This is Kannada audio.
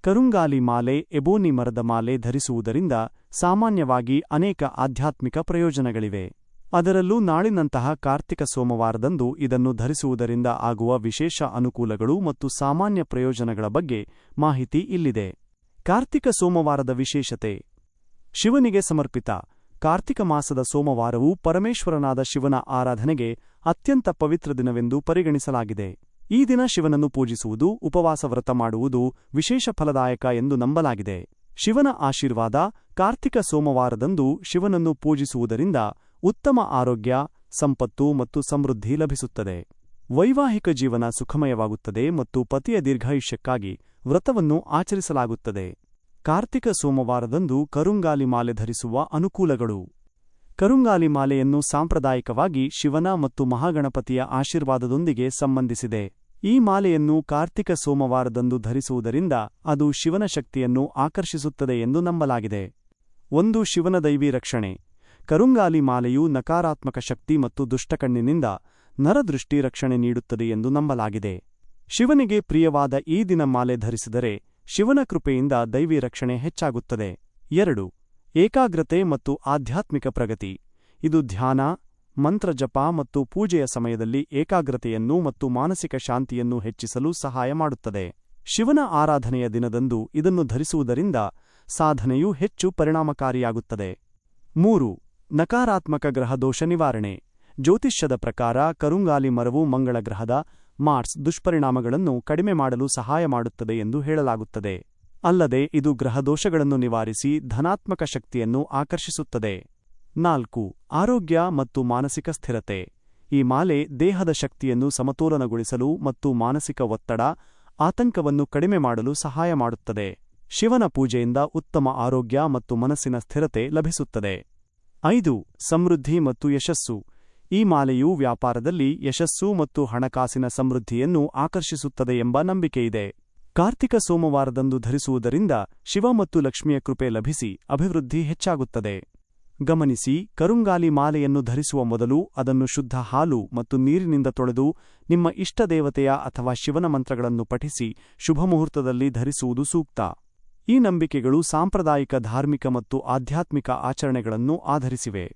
ಕರುಂಗಾಲಿ ಮಾಲೆ, ಎಬೋನಿ ಮರದ ಮಾಲೆ ಧರಿಸುವುದರಿಂದ ಸಾಮಾನ್ಯವಾಗಿ ಅನೇಕ ಆಧ್ಯಾತ್ಮಿಕ ಪ್ರಯೋಜನಗಳಿವೆ. ಅದರಲ್ಲೂ ನಾಳಿನಂತಹ ಕಾರ್ತಿಕ ಸೋಮವಾರದಂದು ಇದನ್ನು ಧರಿಸುವುದರಿಂದ ಆಗುವ ವಿಶೇಷ ಅನುಕೂಲಗಳು ಮತ್ತು ಸಾಮಾನ್ಯ ಪ್ರಯೋಜನಗಳ ಬಗ್ಗೆ ಮಾಹಿತಿ ಇಲ್ಲಿದೆ. ಕಾರ್ತಿಕ ಸೋಮವಾರದ ವಿಶೇಷತೆ. ಶಿವನಿಗೆ ಸಮರ್ಪಿತ. ಕಾರ್ತಿಕ ಮಾಸದ ಸೋಮವಾರವು ಪರಮೇಶ್ವರನಾದ ಶಿವನ ಆರಾಧನೆಗೆ ಅತ್ಯಂತ ಪವಿತ್ರ ದಿನವೆಂದು ಪರಿಗಣಿಸಲಾಗಿದೆ. ಈ ದಿನ ಶಿವನನ್ನು ಪೂಜಿಸುವುದು, ಉಪವಾಸ ವ್ರತ ಮಾಡುವುದು ವಿಶೇಷ ಫಲದಾಯಕ ಎಂದು ನಂಬಲಾಗಿದೆ. ಶಿವನ ಆಶೀರ್ವಾದ ಕಾರ್ತಿಕ ಸೋಮವಾರದಂದು ಶಿವನನ್ನು ಪೂಜಿಸುವುದರಿಂದ ಉತ್ತಮ ಆರೋಗ್ಯ, ಸಂಪತ್ತು ಮತ್ತು ಸಮೃದ್ಧಿ ಲಭಿಸುತ್ತದೆ. ವೈವಾಹಿಕ ಜೀವನ ಸುಖಮಯವಾಗುತ್ತದೆ ಮತ್ತು ಪತಿಯ ದೀರ್ಘಾಯುಷ್ಯಕ್ಕಾಗಿ ವ್ರತವನ್ನು ಆಚರಿಸಲಾಗುತ್ತದೆ. ಕಾರ್ತಿಕ ಸೋಮವಾರದಂದು ಕರುಂಗಾಲಿ ಮಾಲೆ ಧರಿಸುವ ಅನುಕೂಲಗಳು. ಕರುಂಗಾಲಿ ಮಾಲೆಯನ್ನು ಸಾಂಪ್ರದಾಯಿಕವಾಗಿ ಶಿವನ ಮತ್ತು ಮಹಾಗಣಪತಿಯ ಆಶೀರ್ವಾದದೊಂದಿಗೆ ಸಂಬಂಧಿಸಿದೆ. ಈ ಮಾಲೆಯನ್ನು ಕಾರ್ತಿಕ ಸೋಮವಾರದಂದು ಧರಿಸುವುದರಿಂದ ಅದು ಶಿವನ ಶಕ್ತಿಯನ್ನು ಆಕರ್ಷಿಸುತ್ತದೆ ಎಂದು ನಂಬಲಾಗಿದೆ. ಒಂದು ಶಿವನ ದೈವಿ ರಕ್ಷಣೆ. ಕರುಂಗಾಲಿ ಮಾಲೆಯು ನಕಾರಾತ್ಮಕ ಶಕ್ತಿ ಮತ್ತು ದುಷ್ಟಕಣ್ಣಿನಿಂದ ನರದೃಷ್ಟಿ ರಕ್ಷಣೆ ನೀಡುತ್ತದೆ ಎಂದು ನಂಬಲಾಗಿದೆ. ಶಿವನಿಗೆ ಪ್ರಿಯವಾದ ಈ ದಿನ ಮಾಲೆ ಧರಿಸಿದರೆ ಶಿವನ ಕೃಪೆಯಿಂದ ದೈವಿ ರಕ್ಷಣೆ ಹೆಚ್ಚಾಗುತ್ತದೆ. ಎರಡು, ಏಕಾಗ್ರತೆ ಮತ್ತು ಆಧ್ಯಾತ್ಮಿಕ ಪ್ರಗತಿ. ಇದು ಧ್ಯಾನ ಮಂತ್ರಜಪ ಮತ್ತು ಪೂಜೆಯ ಸಮಯದಲ್ಲಿ ಏಕಾಗ್ರತೆಯನ್ನು ಮತ್ತು ಮಾನಸಿಕ ಶಾಂತಿಯನ್ನು ಹೆಚ್ಚಿಸಲು ಸಹಾಯ ಮಾಡುತ್ತದೆ. ಶಿವನ ಆರಾಧನೆಯ ದಿನದಂದು ಇದನ್ನು ಧರಿಸುವುದರಿಂದ ಸಾಧನೆಯು ಹೆಚ್ಚು ಪರಿಣಾಮಕಾರಿಯಾಗುತ್ತದೆ. ಮೂರು, ನಕಾರಾತ್ಮಕ ಗ್ರಹದೋಷ ನಿವಾರಣೆ. ಜ್ಯೋತಿಷ್ಯದ ಪ್ರಕಾರ ಕರುಂಗಾಲಿ ಮರವು ಮಂಗಳ ಗ್ರಹದ ಮಾರ್ಸ್ ದುಷ್ಪರಿಣಾಮಗಳನ್ನು ಕಡಿಮೆ ಮಾಡಲು ಸಹಾಯ ಮಾಡುತ್ತದೆ ಎಂದು ಹೇಳಲಾಗುತ್ತದೆ. ಅಲ್ಲದೆ ಇದು ಗ್ರಹದೋಷಗಳನ್ನು ನಿವಾರಿಸಿ ಧನಾತ್ಮಕ ಶಕ್ತಿಯನ್ನು ಆಕರ್ಷಿಸುತ್ತದೆ. ನಾಲ್ಕು, ಆರೋಗ್ಯ ಮತ್ತು ಮಾನಸಿಕ ಸ್ಥಿರತೆ. ಈ ಮಾಲೆ ದೇಹದ ಶಕ್ತಿಯನ್ನು ಸಮತೋಲನಗೊಳಿಸಲು ಮತ್ತು ಮಾನಸಿಕ ಒತ್ತಡ, ಆತಂಕವನ್ನು ಕಡಿಮೆ ಮಾಡಲು ಸಹಾಯ ಮಾಡುತ್ತದೆ. ಶಿವನ ಪೂಜೆಯಿಂದ ಉತ್ತಮ ಆರೋಗ್ಯ ಮತ್ತು ಮನಸ್ಸಿನ ಸ್ಥಿರತೆ ಲಭಿಸುತ್ತದೆ. ಐದು, ಸಮೃದ್ಧಿ ಮತ್ತು ಯಶಸ್ಸು. ಈ ಮಾಲೆಯು ವ್ಯಾಪಾರದಲ್ಲಿ ಯಶಸ್ಸು ಮತ್ತು ಹಣಕಾಸಿನ ಸಮೃದ್ಧಿಯನ್ನು ಆಕರ್ಷಿಸುತ್ತದೆ ಎಂಬ ನಂಬಿಕೆಯಿದೆ. ಕಾರ್ತಿಕ ಸೋಮವಾರದಂದು ಧರಿಸುವುದರಿಂದ ಶಿವ ಮತ್ತು ಲಕ್ಷ್ಮಿಯ ಕೃಪೆ ಲಭಿಸಿ ಅಭಿವೃದ್ಧಿ ಹೆಚ್ಚಾಗುತ್ತದೆ. ಗಮನಿಸಿ, ಕರುಂಗಾಲಿ ಮಾಲೆಯನ್ನು ಧರಿಸುವ ಮೊದಲು ಅದನ್ನು ಶುದ್ಧ ಹಾಲು ಮತ್ತು ನೀರಿನಿಂದ ತೊಳೆದು ನಿಮ್ಮ ಇಷ್ಟದೇವತೆಯ ಅಥವಾ ಶಿವನ ಮಂತ್ರಗಳನ್ನು ಪಠಿಸಿ ಶುಭ ಮುಹೂರ್ತದಲ್ಲಿ ಧರಿಸುವುದು ಸೂಕ್ತ. ಈ ನಂಬಿಕೆಗಳು ಸಾಂಪ್ರದಾಯಿಕ ಧಾರ್ಮಿಕ ಮತ್ತು ಆಧ್ಯಾತ್ಮಿಕ ಆಚರಣೆಗಳನ್ನು ಆಧರಿಸಿವೆ.